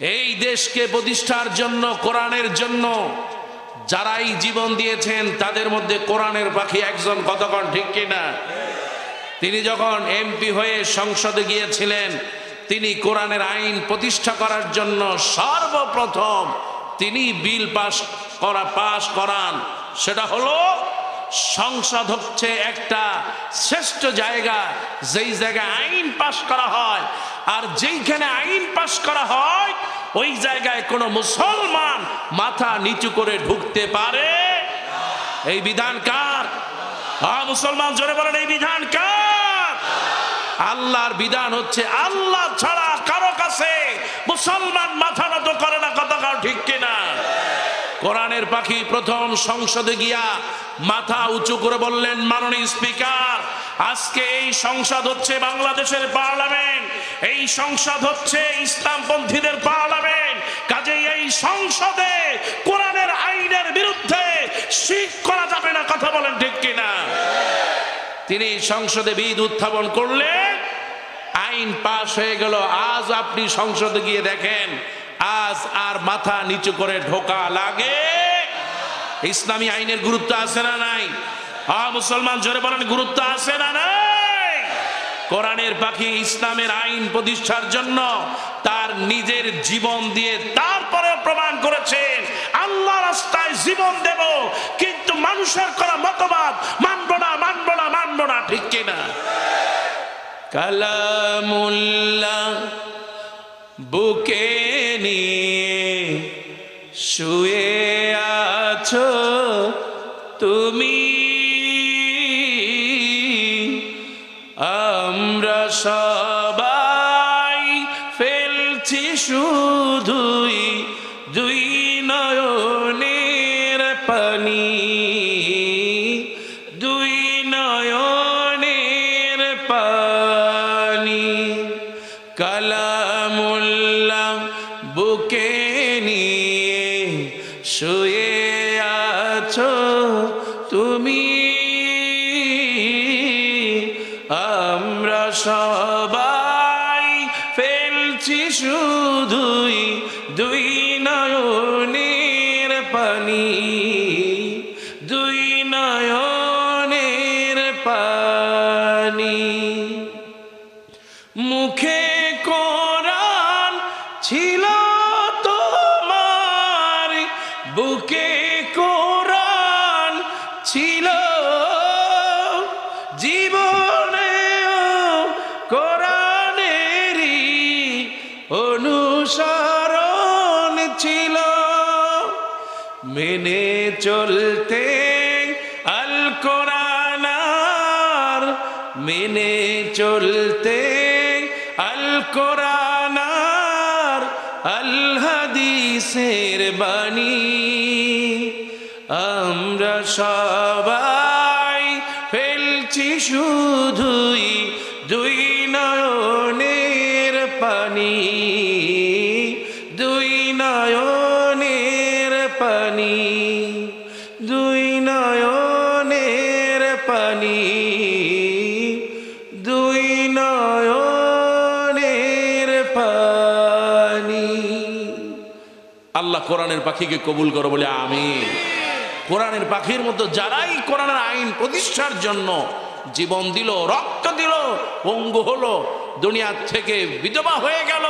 এই দেশকে প্রতিষ্ঠার জন্য, কোরআনের জন্য যারাই জীবন দিয়েছেন, তাদের মধ্যে কোরআনের পাখি একজন কতক্ষণ ঠিক কিনা? তিনি যখন এমপি হয়ে সংসদে গিয়েছিলেন, তিনি কোরআনের আইন প্রতিষ্ঠা করার জন্য সর্বপ্রথম তিনি বিল পাস করা পাশ করান। সেটা হলো সংসদ হচ্ছে একটা শ্রেষ্ঠ জায়গা, যেই জায়গায় আইন পাশ করা হয়। আর যেইখানে আইন পাশ করা হয়, ওই জায়গায় কোনো মুসলমান মাথা নিচু করে ঢুকতে পারে। এই বিধান কার? মুসলমান জোরে বলেন, এই বিধান কার? আল্লাহর বিধান হচ্ছে আল্লাহ ছাড়া কারও কাছে মুসলমান মাথা নত করে না, কথা ঠিক কোরআনের পাখি প্রথম সংসদে গিয়া মাথা উঁচু করে বললেন, মাননীয় স্পিকার, আজকে এই সংসদ হচ্ছে বাংলাদেশের পার্লামেন্ট। এই সংসদ হচ্ছে ইসলামপন্থীদের পার্লামেন্ট। কাজে এই সংসদে কোরআনের আইনের বিরুদ্ধে শিখ করা যাবে না। কথা বলেন ঠিক কিনা? তিনি সংসদে বিদ উত্থাপন করলেন। আইন পাশ হয়ে গেল। আজ আপনি সংসদে গিয়ে দেখেন আজ আর মাথা নিচু করে ঢোকা লাগে। ইসলামী আইনের গুরুত্ব আছে না নাই? হ্যাঁ মুসলমান, জোরে বলেন, গুরুত্ব আছে না নাই? কোরআনের পাখি ইসলামের আইন প্রতিষ্ঠার জন্য তার নিজের জীবন দিয়ে তারপরে প্রমাণ করেছেন। আল্লাহ রাস্তায় জীবন দেব, কিন্তু মানুষের করা মতবাদ মানব না মানব না মানব না, ঠিক কিনা কালামুল্লাহ, বুকে নিয়ে শুয়ে আছো, তুমি আমরা সবাই ফেলছি শুধুই দুই নয়নের পানি। দুই নয়নের পানি। কালামুল্লাহ আছো তুমি? আমরা সবাই ফেলছি শুধুই দুই নয়নের পানি। দুই নয়নের পানি। মুখে কোরআন অনুসরণ ছিল। মেনে চলতে আল কোরআন আর মেনে চলতে আল কোরআন আর আল বাণী। আমরা সবাই ফেলছি শুধুই পানি, দুই নয়নের পানি, দুই নয়নের পানি, দুই নয়নের পানি। আল্লাহ কোরআনের পাখিকে কবুল করো বলে আমি কোরআনের পাখির মতো যারাই কোরআনের আইন প্রতিষ্ঠার জন্য জীবন দিল, রক্ত দিল, পঙ্গু হলো দুনিয়ার থেকে বিধবা হয়ে গেল।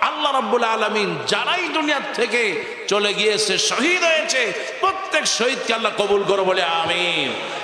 আল্লাহ রব্বুল আলমিন যারাই দুনিয়ার থেকে চলে গিয়েছে, শহীদ হয়েছে, প্রত্যেক শহীদকে আল্লাহ কবুল করো বলে, আমিন।